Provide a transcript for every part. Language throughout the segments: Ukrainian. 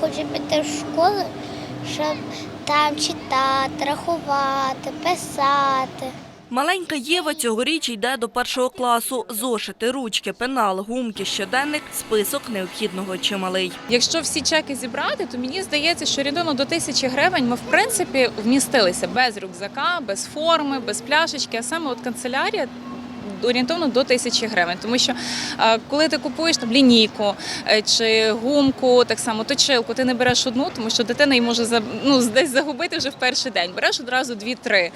хочу піти в школу, щоб там читати, рахувати, писати. Маленька Єва цьогоріч йде до першого класу. Зошити, ручки, пенал, гумки, щоденник – список необхідного чималий. Якщо всі чеки зібрати, то мені здається, що орієнтовно до тисячі гривень ми в принципі вмістилися без рюкзака, без форми, без пляшечки, а саме от канцелярія. Орієнтовно до тисячі гривень, тому що е, коли ти купуєш там лінійку е, чи гумку, так само точилку, ти не береш одну, тому що дитина її може ну, десь загубити вже в перший день. Береш одразу дві-три.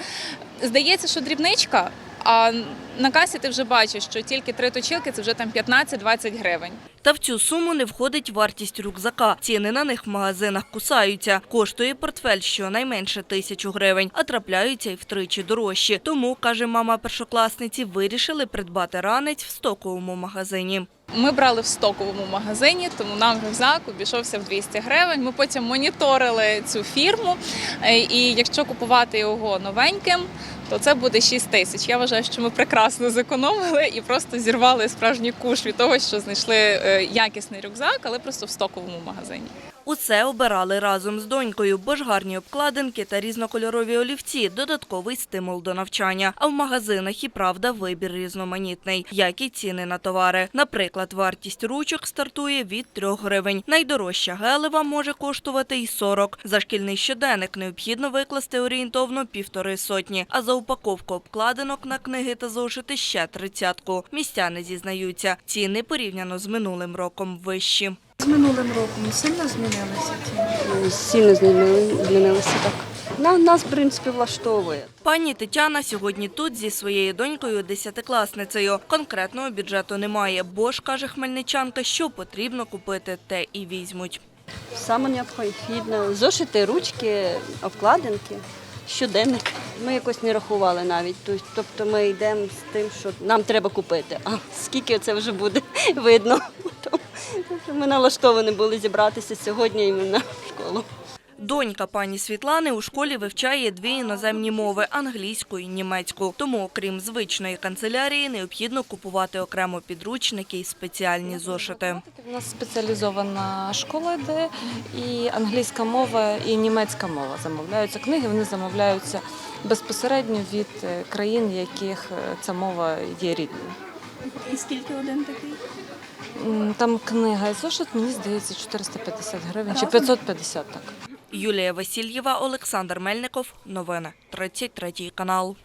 Здається, що дрібничка, а на касі ти вже бачиш, що тільки три точилки це вже там 15-20 гривень. Та в цю суму не входить вартість рюкзака. Ціни на них в магазинах кусаються. Коштує портфель щонайменше тисячу гривень, а трапляються й втричі дорожчі. Тому, каже мама першокласниці, вирішили придбати ранець в стоковому магазині. Ми брали в стоковому магазині, тому нам рюкзак обійшовся в 200 гривень. Ми потім моніторили цю фірму, е, і якщо купувати його новеньким, то це буде 6 тисяч. Я вважаю, що ми прекрасно зекономили і просто зірвали справжній куш від того, що знайшли е, якісний рюкзак, але просто в стоковому магазині. Усе обирали разом з донькою, бо ж гарні обкладинки та різнокольорові олівці – додатковий стимул до навчання. А в магазинах і правда вибір різноманітний, як і ціни на товари. Наприклад, вартість ручок стартує від 3 гривень. Найдорожча гелева може коштувати і 40. За шкільний щоденник необхідно викласти орієнтовно півтори сотні, а за упаковку обкладинок на книги та зошити ще тридцятку. Містяни зізнаються, ціни порівняно з минулим роком вищі. З минулим роком сильно змінилися ціни? Сильно змінили- змінилося так. На, нас, в принципі, влаштовує. Пані Тетяна сьогодні тут зі своєю донькою десятикласницею. Конкретного бюджету немає, бо ж, каже хмельничанка, що потрібно купити, те і візьмуть. Саме необхідне. Зошити, ручки, обкладинки, щоденник. Ми якось не рахували навіть. Тоб- Тобто ми йдемо з тим, що нам треба купити. А скільки це вже буде видно. Тобто Ми налаштовані були зібратися сьогодні іменно в школу. Донька пані Світлани у школі вивчає дві іноземні мови – англійську і німецьку. Тому, окрім звичної канцелярії, необхідно купувати окремо підручники і спеціальні зошити. У нас спеціалізована школа йде, і англійська мова, і німецька мова замовляються. Книги вони замовляються безпосередньо від е, країн, яких е, ця мова є рідною. І скільки один такий? Там книга і зошит, мені здається, 450 гривень чи 550, так. Юлія Васильєва, Олександр Мельников. Новини. 33 канал.